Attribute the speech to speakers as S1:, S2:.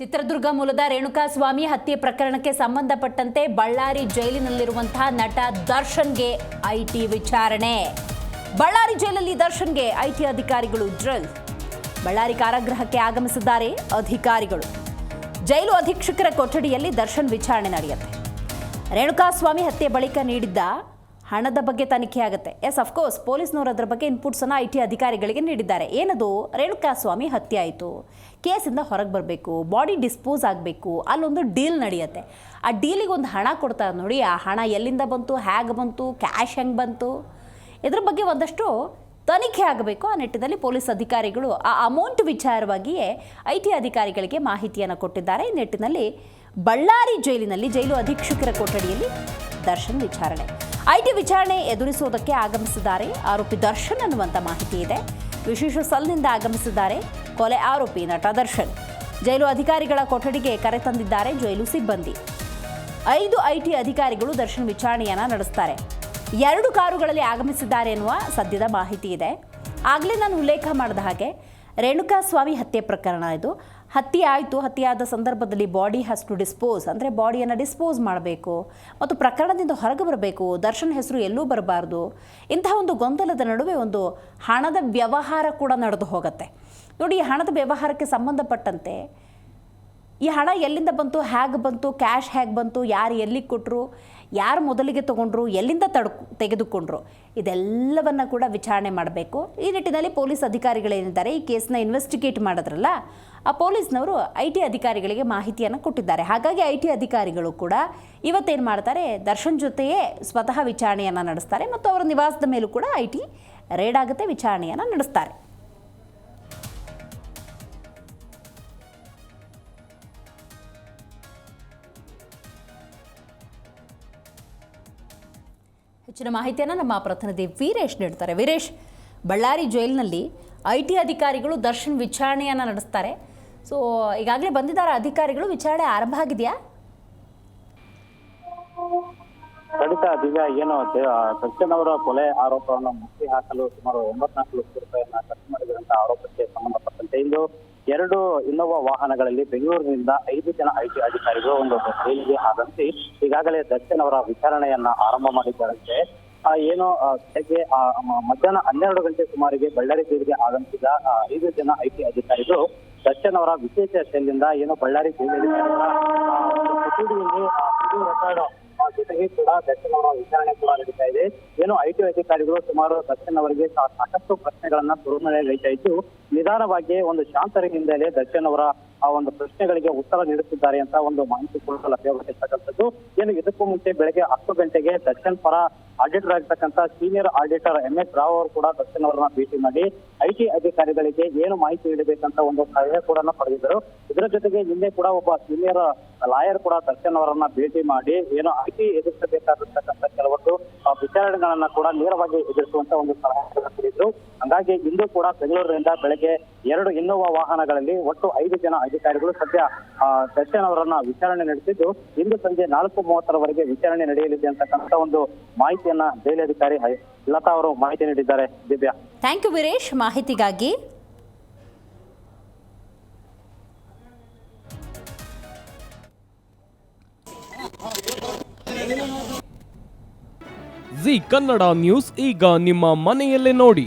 S1: ಚಿತ್ರದುರ್ಗ ಮೂಲದ ರೇಣುಕಾಸ್ವಾಮಿ ಹತ್ಯೆ ಪ್ರಕರಣಕ್ಕೆ ಸಂಬಂಧಪಟ್ಟಂತೆ ಬಳ್ಳಾರಿ ಜೈಲಿನಲ್ಲಿರುವಂತಹ ನಟ ದರ್ಶನ್ಗೆ ಐಟಿ ವಿಚಾರಣೆ. ಬಳ್ಳಾರಿ ಜೈಲಲ್ಲಿ ದರ್ಶನ್ಗೆ ಐಟಿ ಅಧಿಕಾರಿಗಳು ಡ್ರಿಲ್. ಬಳ್ಳಾರಿ ಕಾರಾಗೃಹಕ್ಕೆ ಆಗಮಿಸಿದ್ದಾರೆ ಅಧಿಕಾರಿಗಳು. ಜೈಲು ಅಧೀಕ್ಷಕರ ಕೊಠಡಿಯಲ್ಲಿ ದರ್ಶನ್ ವಿಚಾರಣೆ ನಡೆಯುತ್ತೆ. ರೇಣುಕಾಸ್ವಾಮಿ ಹತ್ಯೆ ಬಳಿಕ ನೀಡಿದ್ದ ಹಣದ ಬಗ್ಗೆ ತನಿಖೆ ಆಗುತ್ತೆ. ಎಸ್ ಅಫ್ಕೋರ್ಸ್ ಪೊಲೀಸ್ನವರು ಅದರ ಬಗ್ಗೆ ಇನ್ಪುಟ್ಸನ್ನು ಐ ಟಿ ಅಧಿಕಾರಿಗಳಿಗೆ ನೀಡಿದ್ದಾರೆ. ಏನದು? ರೇಣುಕಾಸ್ವಾಮಿ ಹತ್ಯೆ ಆಯಿತು. ಕೇಸಿಂದ ಹೊರಗೆ ಬರಬೇಕು ಬಾಡಿ ಡಿಸ್ಪೋಸ್ ಆಗಬೇಕು, ಅಲ್ಲೊಂದು ಡೀಲ್ ನಡೆಯುತ್ತೆ. ಆ ಡೀಲಿಗೆ ಒಂದು ಹಣ ಕೊಡ್ತಾರೆ ನೋಡಿ, ಆ ಹಣ ಎಲ್ಲಿಂದ ಬಂತು ಹೇಗೆ ಬಂತು ಕ್ಯಾಶ್ ಹೆಂಗೆ ಬಂತು? ಇದ್ರ ಬಗ್ಗೆ ಒಂದಷ್ಟು ತನಿಖೆ ಆಗಬೇಕು ಆ ನಿಟ್ಟಿನಲ್ಲಿ ಪೊಲೀಸ್ ಅಧಿಕಾರಿಗಳು. ಆ ಅಮೌಂಟ್ ವಿಚಾರವಾಗಿಯೇ ಐ ಟಿ ಅಧಿಕಾರಿಗಳಿಗೆ ಮಾಹಿತಿಯನ್ನು ಕೊಟ್ಟಿದ್ದಾರೆ. ಈ ನಿಟ್ಟಿನಲ್ಲಿ ಬಳ್ಳಾರಿ ಜೈಲಿನಲ್ಲಿ ಜೈಲು ಅಧೀಕ್ಷಕರ ಕೊಠಡಿಯಲ್ಲಿ ದರ್ಶನ್ ವಿಚಾರಣೆ. ಐ ಟಿ ವಿಚಾರಣೆ ಎದುರಿಸುವುದಕ್ಕೆ ಆಗಮಿಸಿದ್ದಾರೆ. ಆರೋಪಿ ದರ್ಶನ್ ಅನ್ನುವಂಥ ಮಾಹಿತಿ ಇದೆ. ವಿಶೇಷ ಸಲ್ನಿಂದ ಆಗಮಿಸಿದ್ದಾರೆ. ಕೊಲೆ ಆರೋಪಿ ನಟ ದರ್ಶನ್. ಜೈಲು ಅಧಿಕಾರಿಗಳ ಕೊಠಡಿಗೆ ಕರೆ ತಂದಿದ್ದಾರೆ ಜೈಲು ಸಿಬ್ಬಂದಿ. ಐದು ಐಟಿ ಅಧಿಕಾರಿಗಳು ದರ್ಶನ್ ವಿಚಾರಣೆಯನ್ನು ನಡೆಸ್ತಾರೆ. ಎರಡು ಕಾರುಗಳಲ್ಲಿ ಆಗಮಿಸಿದ್ದಾರೆ ಎನ್ನುವ ಸದ್ಯದ ಮಾಹಿತಿ ಇದೆ. ಆಗಲೇ ನಾನು ಉಲ್ಲೇಖ ಮಾಡಿದ ಹಾಗೆ ರೇಣುಕಾಸ್ವಾಮಿ ಹತ್ಯೆ ಪ್ರಕರಣ ಇದು. ಹತ್ಯೆ ಆಯಿತು ಹತ್ಯೆಯಾದ ಸಂದರ್ಭದಲ್ಲಿ ಬಾಡಿ ಹ್ಯಾಸ್ ಟು ಡಿಸ್ಪೋಸ್ ಅಂದರೆ ಬಾಡಿಯನ್ನು ಡಿಸ್ಪೋಸ್ ಮಾಡಬೇಕು. ಮತ್ತು ಪ್ರಕರಣದಿಂದ ಹೊರಗೆ ಬರಬೇಕು. ದರ್ಶನ್ ಹೆಸರು ಎಲ್ಲೂ ಬರಬಾರ್ದು. ಇಂತಹ ಒಂದು ಗೊಂದಲದ ನಡುವೆ ಒಂದು ಹಣದ ವ್ಯವಹಾರ ಕೂಡ ನಡೆದು ಹೋಗುತ್ತೆ. ನೋಡಿ, ಈ ಹಣದ ವ್ಯವಹಾರಕ್ಕೆ ಸಂಬಂಧಪಟ್ಟಂತೆ ಈ ಹಣ ಎಲ್ಲಿಂದ ಬಂತು ಹೇಗೆ ಬಂತು ಕ್ಯಾಶ್ ಹೇಗೆ ಬಂತು, ಯಾರು ಎಲ್ಲಿಗೆ ಕೊಟ್ಟರು ಯಾರು ಮೊದಲಿಗೆ ತೊಗೊಂಡ್ರು, ಎಲ್ಲಿಂದ ತಡ್ಕು, ತೆಗೆದುಕೊಂಡ್ರು, ಇದೆಲ್ಲವನ್ನು ಕೂಡ ವಿಚಾರಣೆ ಮಾಡಬೇಕು. ಈ ನಿಟ್ಟಿನಲ್ಲಿ ಪೊಲೀಸ್ ಅಧಿಕಾರಿಗಳೇನಿದ್ದಾರೆ, ಈ ಕೇಸನ್ನ ಇನ್ವೆಸ್ಟಿಗೇಟ್ ಮಾಡಿದ್ರಲ್ಲ ಆ ಪೊಲೀಸ್ನವರು ಐ ಟಿ ಅಧಿಕಾರಿಗಳಿಗೆ ಮಾಹಿತಿಯನ್ನು ಕೊಟ್ಟಿದ್ದಾರೆ. ಹಾಗಾಗಿ ಐ ಟಿ ಅಧಿಕಾರಿಗಳು ಕೂಡ ಇವತ್ತೇನು ಮಾಡ್ತಾರೆ, ದರ್ಶನ್ ಜೊತೆಯೇ ಸ್ವತಃ ವಿಚಾರಣೆಯನ್ನು ನಡೆಸ್ತಾರೆ ಮತ್ತು ಅವರ ನಿವಾಸದ ಮೇಲೂ ಕೂಡ ಐ ಟಿ ರೇಡ್ ಆಗುತ್ತೆ, ವಿಚಾರಣೆಯನ್ನು ನಡೆಸ್ತಾರೆ. ಹೆಚ್ಚಿನ ಮಾಹಿತಿಯನ್ನು ನಮ್ಮ ಪ್ರತಿನಿಧಿ ವೀರೇಶ್ ನೀಡ್ತಾರೆ. ವೀರೇಶ್, ಬಳ್ಳಾರಿ ಜೈಲ್ನಲ್ಲಿ ಐ ಟಿ ಅಧಿಕಾರಿಗಳು ದರ್ಶನ್ ವಿಚಾರಣೆಯನ್ನು ನಡೆಸ್ತಾರೆ. ಸೊ ಈಗಾಗಲೇ ಬಂದಿದ್ದಾರೆ ಅಧಿಕಾರಿಗಳು, ವಿಚಾರಣೆ ಆರಂಭ ಆಗಿದೆಯಾ?
S2: ಖಂಡಿತ ಅದೀಗ ಏನು ದೇ- ಅವರ ಕೊಲೆ ಆರೋಪವನ್ನು ಮುಚ್ಚಿ ಹಾಕಲು ಸುಮಾರು ಒಂಬತ್ನಾಲ್ಕು ಲಕ್ಷ ರೂಪಾಯಿಯನ್ನ ಖರ್ಚು ಮಾಡಿದಂತಹ ಆರೋಪಕ್ಕೆ ಸಂಬಂಧಪಟ್ಟಂತೆ ಇಂದು ಎರಡು ಇನ್ನೋವಾ ವಾಹನಗಳಲ್ಲಿ ಬೆಂಗಳೂರಿನಿಂದ ಐದು ಜನ ಐಟಿ ಅಧಿಕಾರಿಗಳು ಒಂದು ಜೈಲಿಗೆ ಆಗಮಿಸಿ ಈಗಾಗಲೇ ದರ್ಶನ್ ಅವರ ವಿಚಾರಣೆಯನ್ನ ಆರಂಭ ಮಾಡಿದ್ದಾರಂತೆ. ಏನು ಬೆಳಗ್ಗೆ ಮಧ್ಯಾಹ್ನ ಹನ್ನೆರಡು ಗಂಟೆ ಸುಮಾರಿಗೆ ಬಳ್ಳಾರಿ ಜೈಲಿಗೆ ಆಗಮಿಸಿದ ಐದು ಜನ ಐಟಿ ಅಧಿಕಾರಿಗಳು ದರ್ಶನ್ ಅವರ ವಿಶೇಷ ಶೈಲಿಯಿಂದ ಏನು ಬಳ್ಳಾರಿ ಆ ಜೊತೆಗೆ ಕೂಡ ದರ್ಶನ್ ಅವರ ವಿಚಾರಣೆ ಕೂಡ ನಡೀತಾ ಇದೆ. ಏನು ಐಟಿ ಅಧಿಕಾರಿಗಳು ಸುಮಾರು ದರ್ಶನ್ ಅವರಿಗೆ ಸಾಕಷ್ಟು ಪ್ರಶ್ನೆಗಳನ್ನ ಸುರುಮಳೆಗೈತಾ ಇದ್ದು ನಿಧಾನವಾಗಿ ಒಂದು ಶಾಂತರಿನಿಂದಲೇ ದರ್ಶನ್ ಅವರ ಆ ಒಂದು ಪ್ರಶ್ನೆಗಳಿಗೆ ಉತ್ತರ ನೀಡುತ್ತಿದ್ದಾರೆ ಅಂತ ಒಂದು ಮಾಹಿತಿ ಕೂಡ ಲಭ್ಯವಾಗಿರ್ತಕ್ಕಂಥದ್ದು. ಏನು ಇದಕ್ಕೂ ಮುಂಚೆ ಬೆಳಗ್ಗೆ ಹತ್ತು ಗಂಟೆಗೆ ದರ್ಶನ್ ಪರ ಆಡಿಟರ್ ಆಗಿರ್ತಕ್ಕಂಥ senior auditor M S Rao ಅವರು ಕೂಡ ದರ್ಶನ್ ಅವರನ್ನ ಭೇಟಿ ಮಾಡಿ ಐಟಿ ಅಧಿಕಾರಿಗಳಿಗೆ ಏನು ಮಾಹಿತಿ ನೀಡಬೇಕಂತ ಒಂದು ಸಲಹೆ ಕೂಡ ಪಡೆದಿದ್ದರು. ಇದರ ಜೊತೆಗೆ ನಿನ್ನೆ ಕೂಡ ಒಬ್ಬ ಸೀನಿಯರ್ ಲಾಯರ್ ಕೂಡ ದರ್ಶನ್ ಅವರನ್ನ ಭೇಟಿ ಮಾಡಿ ಏನು ಐಟಿ ಎದುರಿಸಬೇಕಾಗಿರ್ತಕ್ಕಂಥ ಕೆಲವೊಂದು ವಿಚಾರಣೆಗಳನ್ನ ಕೂಡ ನೇರವಾಗಿ ಎದುರಿಸುವಂತ ಒಂದು ಸಲಹೆ ನೀಡಿದ್ರು ಹಾಗಾಗಿ ಇಂದು ಕೂಡ ಬೆಂಗಳೂರಿನಿಂದ ಬೆಳಗ್ಗೆ ಎರಡು ಇನ್ನೋವಾ ವಾಹನಗಳಲ್ಲಿ ಒಟ್ಟು ಐದು ಜನ ಅಧಿಕಾರಿಗಳು ಸದ್ಯ ದರ್ಶನ್ ಅವರನ್ನ ವಿಚಾರಣೆ ನಡೆಸಿದ್ದು ಇಂದು ಸಂಜೆ ನಾಲ್ಕು ಮೂವತ್ತರವರೆಗೆ ವಿಚಾರಣೆ ನಡೆಯಲಿದೆ ಅಂತಕ್ಕಂಥ ಒಂದು ಮಾಹಿತಿಯನ್ನ ಜೈಲಾಧಿಕಾರಿ ಹೈ- ಲತಾ ಅವರು ಮಾಹಿತಿ ನೀಡಿದ್ದಾರೆ. ದಿವ್ಯಾ.
S1: ಥ್ಯಾಂಕ್ ಯು ವೀರೇಶ್ ಮಾಹಿತಿಗಾಗಿ?
S3: ಜಿ ಕನ್ನಡ ನ್ಯೂಸ್ ಈಗ ನಿಮ್ಮ ಮನೆಯಲ್ಲೇ ನೋಡಿ.